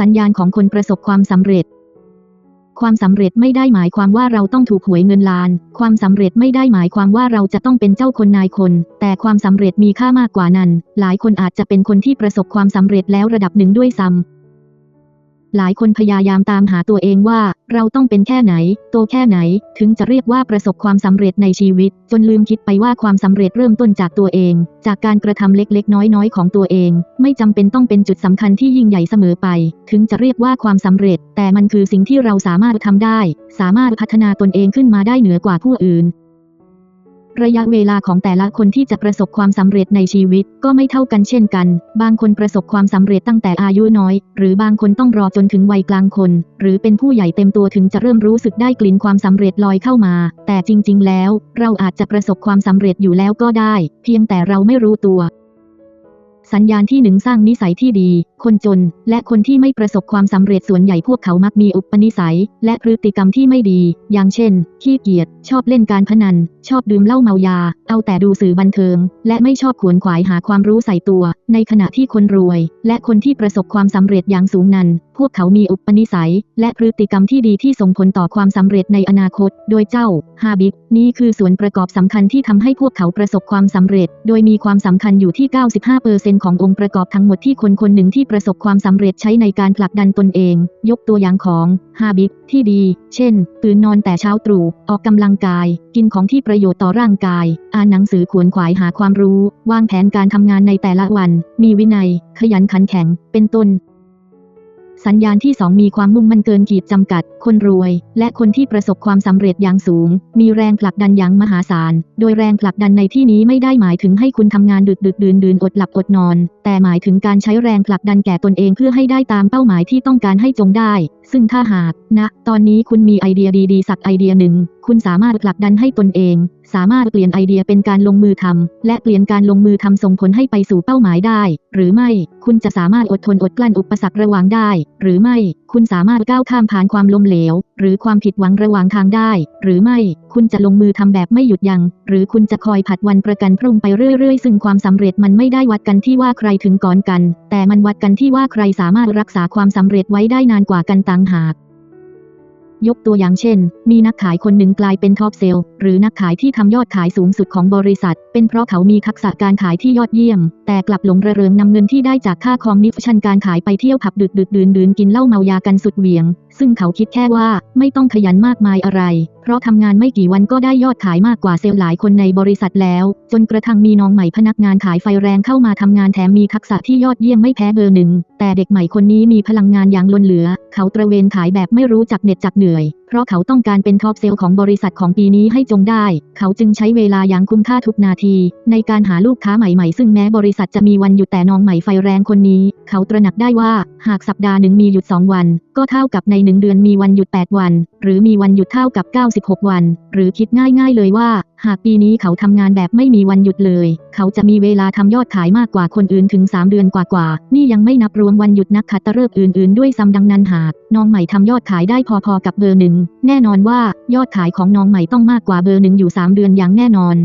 สัญญาณของคนประสบความสำเร็จ ความสำเร็จไม่ได้หมายความว่าเราต้องถูกหวยเงินล้าน ความสำเร็จไม่ได้หมายความว่าเราจะต้องเป็นเจ้าคนนายคน แต่ความสำเร็จมีค่ามากกว่านั้น หลายคนอาจจะเป็นคนที่ประสบความสำเร็จแล้วระดับหนึ่งด้วยซ้ำ หลายคนพยายามตามหาตัวเองว่า เราต้องเป็นแค่ไหน โตแค่ไหน ถึงจะเรียกว่าประสบความสำเร็จในชีวิต จนลืมคิดไปว่าความสำเร็จเริ่มต้นจากตัวเอง จากการกระทำเล็กๆ น้อยๆ ของตัวเอง ไม่จำเป็นต้องเป็นจุดสำคัญที่ยิ่งใหญ่เสมอไป ถึงจะเรียกว่าความสำเร็จ แต่มันคือสิ่งที่เราสามารถทำได้ สามารถพัฒนาตนเองขึ้นมาได้เหนือกว่าผู้อื่น ระยะเวลาของแต่ละคนที่จะประสบความสำเร็จในชีวิตก็ไม่เท่ากันเช่นกัน บางคนประสบความสำเร็จตั้งแต่อายุน้อย หรือบางคนต้องรอจนถึงวัยกลางคน หรือเป็นผู้ใหญ่เต็มตัวถึงจะเริ่มรู้สึกได้กลิ่นความสำเร็จลอยเข้ามา แต่จริง ๆ แล้ว เราอาจจะประสบความสำเร็จอยู่แล้วก็ได้ เพียงแต่เราไม่รู้ตัว สัญญาณที่หนึ่งสร้างนิสัยที่ดี คนจน และคนที่ไม่ประสบความสำเร็จส่วนใหญ่พวกเขามักมีอุปนิสัย และพฤติกรรมที่ไม่ดี อย่างเช่น ขี้เกียจ ชอบเล่นการพนัน ชอบดื่มเหล้าเมายาเอาแต่ดูสื่อบันเทิง และไม่ชอบขวนขวายหาความรู้ใส่ตัว ในขณะที่คนรวย และคนที่ประสบความสำเร็จอย่างสูงนั้น พวกเขามีอุปนิสัย และพฤติกรรมที่ดีที่ส่งผลต่อความสำเร็จในอนาคต โดยเจ้าฮาบิตนี่คือส่วนประกอบสำคัญที่ทำให้พวกเขาประสบความสำเร็จ โดยมีความสำคัญอยู่ที่ 95%ขององค์ประกอบทั้งหมดที่คนคนหนึ่งที่ประสบความสำเร็จใช้ในการผลักดันตนเอง ยกตัวอย่างของฮาบิตที่ดี เช่น ตื่นนอนแต่เช้าตรู่ ออกกำลังกาย กินของที่ประโยชน์ต่อร่างกายอ่านหนังสือขวนขวายหาความรู้ วางแผนการทำงานในแต่ละวัน มีวินัย ขยันขันแข็ง เป็นต้น สัญญาณที่ 2 มีความมุ่งมั่นเกินขีดจำกัด คนรวย และคนที่ประสบความสำเร็จอย่างสูง มีแรงผลักดันอย่างมหาศาล โดยแรงผลักดันในที่นี้ไม่ได้หมายถึงให้คุณทำงานดึกดึกดื่นดื่นอดหลับอดนอน แต่หมายถึงการใช้แรงผลักดันแก่ตนเองเพื่อให้ได้ตามเป้าหมายที่ต้องการให้จงได้ ซึ่งถ้าหากณนะตอนนี้คุณมีไอเดียดีๆ สักไอเดียหนึ่ง คุณสามารถผลักดันให้ตนเอง สามารถเปลี่ยนไอเดียเป็นการลงมือทำและเปลี่ยนการลงมือทำส่งผลให้ไปสู่เป้าหมายได้ หรือไม่ คุณจะสามารถอดทนอดกลั้นอุปสรรคระหว่างได้ หรือไม่ คุณสามารถก้าวข้ามผ่านความล้มเหลว หรือความผิดหวังระหว่างทางได้ หรือไม่คุณจะลงมือทำแบบไม่หยุดยัง้งหรือคุณจะคอยผัดวันประกันพรุ่งไปเรื่อยๆ ซึ่งความสำเร็จมันไม่ได้วัดกันที่ว่าใครถึงก่อนกัน แต่มันวัดกันที่ว่าใครสามารถรักษาความสำเร็จไว้ได้นานกว่ากันต่างหาก ยกตัวอย่างเช่น มีนักขายคนหนึ่งกลายเป็นท็อปเซลล์หรือนักขายที่ทำยอดขายสูงสุดของบริษัท เป็นเพราะเขามีทักษะการขายที่ยอดเยี่ยม แต่กลับหลงระเริงนำเงินที่ได้จากค่าคอมมิชชั่นการขายไปเที่ยวผับดึกดึกดื่นดื่นกินเหล้าเมายากันสุดเหวี่ยง ซึ่งเขาคิดแค่ว่าไม่ต้องขยันมากมายอะไร เพราะทำงานไม่กี่วันก็ได้ยอดขายมากกว่าเซลล์หลายคนในบริษัทแล้ว จนกระทั่งมีน้องใหม่พนักงานขายไฟแรงเข้ามาทำงานแถมมีทักษะที่ยอดเยี่ยมไม่แพ้เบอร์หนึ่งแต่เด็กใหม่คนนี้มีพลังงานอย่างล้นเหลือ เขาตระเวนขายแบบไม่รู้จักเหน็ดจักเหนื่อย เพราะเขาต้องการเป็นท็อปเซลล์ของบริษัทของปีนี้ให้จงได้ เขาจึงใช้เวลาอย่างคุ้มค่าทุกนาที ในการหาลูกค้าใหม่ๆ ซึ่งแม้บริษัทจะมีวันหยุดแต่น้องใหม่ไฟแรงคนนี้ เขาตระหนักได้ว่า หากสัปดาห์หนึ่งมีหยุด 2 วัน ก็เท่ากับในหนึ่งเดือนมีวันหยุด 8 วัน หรือมีวันหยุดเท่ากับ 96 วัน หรือคิดง่าย ๆ เลยว่า หากปีนี้เขาทำงานแบบไม่มีวันหยุดเลย เขาจะมีเวลาทำยอดขายมากกว่าคนอื่นถึง 3 เดือนกว่าๆ นี่ยังไม่นับรวมวันหยุดนักขัตฤกษ์อื่นๆ ด้วยซ้ำดังนั้นหาก น้องใหม่ทำยอดขายได้พอๆกับเบอร์หนึ่ง แน่นอนว่ายอดขายของน้องใหม่ต้องมากกว่าเบอร์หนึ่งอยู่ 3 เดือนอย่างแน่นอน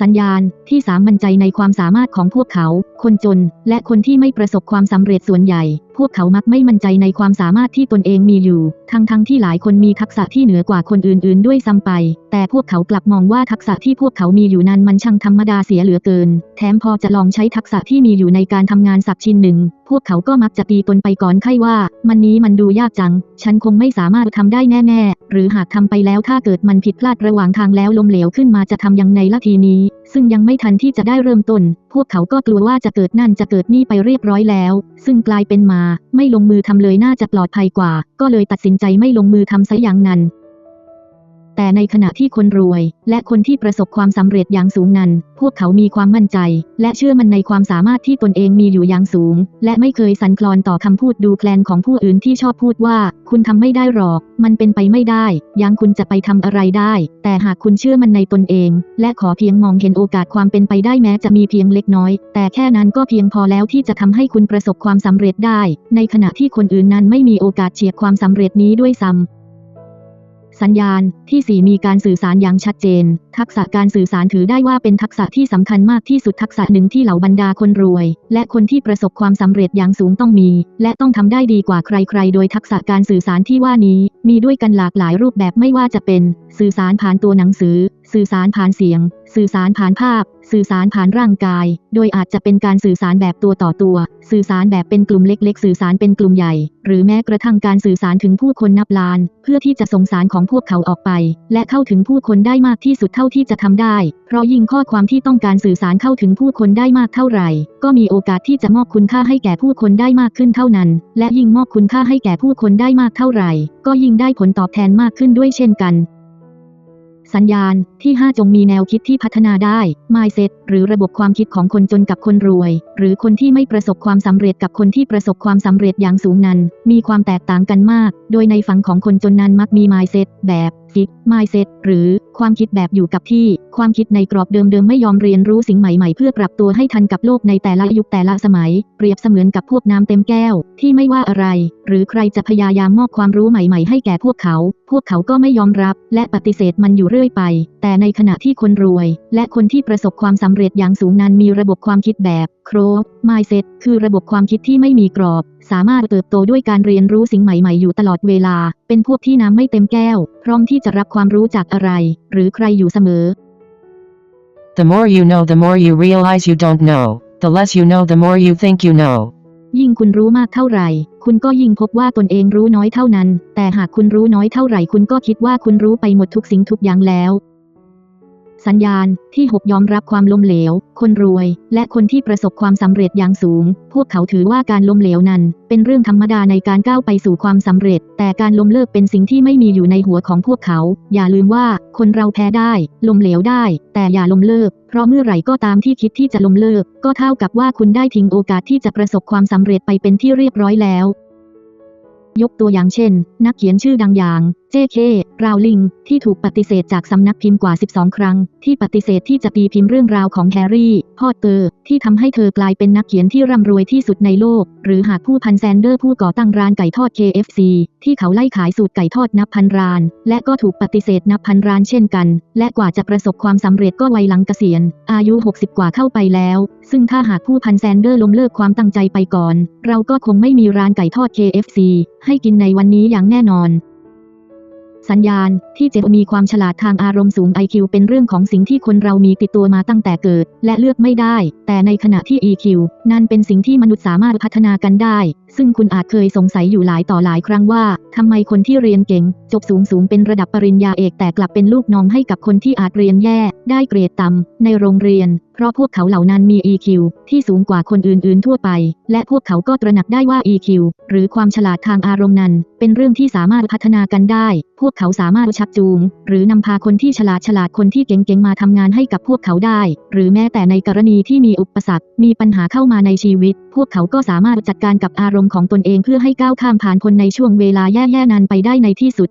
สัญญาณที่สามมั่นใจในความสามารถของพวกเขา คนจน และคนที่ไม่ประสบความสำเร็จส่วนใหญ่ พวกเขามักไม่มั่นใจในความสามารถที่ตนเองมีอยู่ ทั้งๆทที่หลายคนมีทักษะที่เหนือกว่าคนอื่น ๆ ด้วยซ้ำไป แต่พวกเขากลับมองว่าทักษะที่พวกเขามีอยู่นั้นมันช่างธรรมดาเสียเหลือเกิน แถมพอจะลองใช้ทักษะที่มีอยู่ในการทำงานสักชิ้นหนึ่ง พวกเขาก็มักจะตีตนไปก่อนไข้ว่า มันนี้มันดูยากจัง ฉันคงไม่สามารถทำได้แน่ ๆ หรือหากทำไปแล้วถ้าเกิดมันผิดพลาดระหว่างทางแล้วล้มเหลวขึ้นมาจะทำยังไงละทีนี้ ซึ่งยังไม่ทันที่จะได้เริ่มต้น พวกเขาก็กลัวว่าจะเกิดนั่นจะเกิดนี่ไปเรียบร้อยแล้ว ซึ่งกลายเป็นมาไม่ลงมือทำเลยน่าจะปลอดภัยกว่า ก็เลยตัดสินใจไม่ลงมือทำซะอย่างนั้น แต่ในขณะที่คนรวย และคนที่ประสบความสำเร็จอย่างสูงนั้น พวกเขามีความมั่นใจ และเชื่อมันในความสามารถที่ตนเองมีอยู่อย่างสูง และไม่เคยสันคลอนต่อคำพูดดูแคลนของผู้อื่นที่ชอบพูดว่า คุณทำไม่ได้หรอก มันเป็นไปไม่ได้ ยังคุณจะไปทำอะไรได้ แต่หากคุณเชื่อมันในตนเอง และขอเพียงมองเห็นโอกาสความเป็นไปได้แม้จะมีเพียงเล็กน้อย แต่แค่นั้นก็เพียงพอแล้วที่จะทำให้คุณประสบความสำเร็จได้ ในขณะที่คนอื่นนั้นไม่มีโอกาสเฉียดความสำเร็จนี้ด้วยซ้ำ สัญญาณที่ 4 มีการสื่อสารอย่างชัดเจน ทักษะการสื่อสารถือได้ว่าเป็นทักษะที่สำคัญมากที่สุดทักษะหนึ่งที่เหล่าบรรดาคนรวย และคนที่ประสบความสำเร็จอย่างสูงต้องมี และต้องทำได้ดีกว่าใคร ๆ โดยทักษะการสื่อสารที่ว่านี้ มีด้วยกันหลากหลายรูปแบบไม่ว่าจะเป็น สื่อสารผ่านตัวหนังสือ สื่อสารผ่านเสียง สื่อสารผ่านภาพ สื่อสารผ่านร่างกาย โดยอาจจะเป็นการสื่อสารแบบตัวต่อตัว สื่อสารแบบเป็นกลุ่มเล็ก ๆ สื่อสารเป็นกลุ่มใหญ่ หรือแม้กระทั่งการสื่อสารถึงผู้คนนับล้าน เพื่อที่จะส่งสารของพวกเขาออกไป และเข้าถึงผู้คนได้มากที่สุดเท่าที่จะทำได้ เพราะยิ่งข้อความที่ต้องการสื่อสารเข้าถึงผู้คนได้มากเท่าไหร่ ก็มีโอกาสที่จะมอบคุณค่าให้แก่ผู้คนได้มากขึ้นเท่านั้น และยิ่งมอบคุณค่าให้แก่ผู้คนได้มากเท่าไหร่ ก็ยิ่งได้ผลตอบแทนมากขึ้นด้วยเช่นกัน สัญญาณที่ 5 จงมีแนวคิดที่พัฒนาได้ mindset หรือระบบความคิดของคนจนกับคนรวย หรือคนที่ไม่ประสบความสำเร็จกับคนที่ประสบความสำเร็จอย่างสูงนั้น มีความแตกต่างกันมาก โดยในฝั่งของคนจนนั้นมักมี mindset แบบ fix mindset หรือความคิดแบบอยู่กับที่ ความคิดในกรอบเดิมๆ ไม่ยอมเรียนรู้สิ่งใหม่ๆ เพื่อปรับตัวให้ทันกับโลกในแต่ละยุคแต่ละสมัย เปรียบเสมือนกับพวกน้ำเต็มแก้ว ที่ไม่ว่าอะไร หรือใครจะพยายามมอบความรู้ใหม่ๆ ให้แก่พวกเขา พวกเขาก็ไม่ยอมรับ และปฏิเสธมันอยู่เรื่อยไป แต่ในขณะที่คนรวย และคนที่ประสบความสำเร็จอย่างสูงนั้นมีระบบความคิดแบบโคร mindset คือระบบความคิดที่ไม่มีกรอบ สามารถเติบโตด้วยการเรียนรู้สิ่งใหม่ๆ อยู่ตลอดเวลา เป็นพวกที่น้ำไม่เต็มแก้ว พร้อมที่จะรับความรู้จากอะไร หรือใครอยู่เสมอ The more you know, the more you realize you don't know. The less you know, the more you think you know. ยิ่งคุณรู้มากเท่าไหร่ คุณก็ยิ่งพบว่าตนเองรู้น้อยเท่านั้น แต่หากคุณรู้น้อยเท่าไหร่ คุณก็คิดว่าคุณรู้ไปหมดทุกสิ่งทุกอย่างแล้ว สัญญาณที่ 6 ยอมรับความล้มเหลว คนรวย และคนที่ประสบความสำเร็จอย่างสูง พวกเขาถือว่าการล้มเหลวนั้น เป็นเรื่องธรรมดาในการก้าวไปสู่ความสำเร็จ แต่การล้มเลิกเป็นสิ่งที่ไม่มีอยู่ในหัวของพวกเขา อย่าลืมว่าคนเราแพ้ได้ ล้มเหลวได้ แต่อย่าล้มเลิก เพราะเมื่อไหร่ก็ตามที่คิดที่จะล้มเลิก ก็เท่ากับว่าคุณได้ทิ้งโอกาสที่จะประสบความสำเร็จไปเป็นที่เรียบร้อยแล้ว ยกตัวอย่างเช่น นักเขียนชื่อดังอย่าง J.K. ราวลิง ที่ถูกปฏิเสธจากสำนักพิมพ์กว่า 12 ครั้ง ที่ปฏิเสธที่จะตีพิมพ์เรื่องราวของแฮร์รี่ พอตเตอร์ ที่ทำให้เธอกลายเป็นนักเขียนที่ร่ำรวยที่สุดในโลก หรือหากผู้พันแซนเดอร์ผู้ก่อตั้งร้านไก่ทอด KFC ที่เขาไล่ขายสูตรไก่ทอดนับพันร้าน และก็ถูกปฏิเสธนับพันร้านเช่นกัน และกว่าจะประสบความสำเร็จก็วัยหลังเกษียณ อายุ 60 กว่าเข้าไปแล้ว ซึ่งถ้าหากผู้พันแซนเดอร์ล้มเลิกความตั้งใจไปก่อน เราก็คงไม่มีร้านไก่ทอด KFC ให้กินในวันนี้อย่างแน่นอน สัญญาณที่เจะมีความฉลาดทางอารมณ์สูง IQ เป็นเรื่องของสิ่งที่คนเรามีติดตัวมาตั้งแต่เกิด และเลือกไม่ได้ แต่ในขณะที่ EQ นั่นเป็นสิ่งที่มนุษย์สามารถพัฒนากันได้ ซึ่งคุณอาจเคยสงสัยอยู่หลายต่อหลายครั้งว่าทำไมคนที่เรียนเก่ง จบสูงสูงเป็นระดับปริญญาเอกแต่กลับเป็นลูกน้องให้กับคนที่อาจเรียนแย่ ได้เกรดต่ำในโรงเรียน เพราะพวกเขาเหล่านั้นมี EQ ที่สูงกว่าคนอื่นๆทั่วไป และพวกเขาก็ตระหนักได้ว่า EQ หรือความฉลาดทางอารมณ์นั้น เป็นเรื่องที่สามารถพัฒนากันได้ พวกเขาสามารถชักจูง หรือนำพาคนที่ฉลาดฉลาดคนที่เก่งๆมาทำงานให้กับพวกเขาได้ หรือแม้แต่ในกรณีที่มีอุปสรรค มีปัญหาเข้ามาในชีวิต พวกเขาก็สามารถจัดการกับอารมณ์ของตนเองเพื่อให้ก้าวข้ามผ่านคนในช่วงเวลาแย่ๆนั้นไปได้ในที่สุด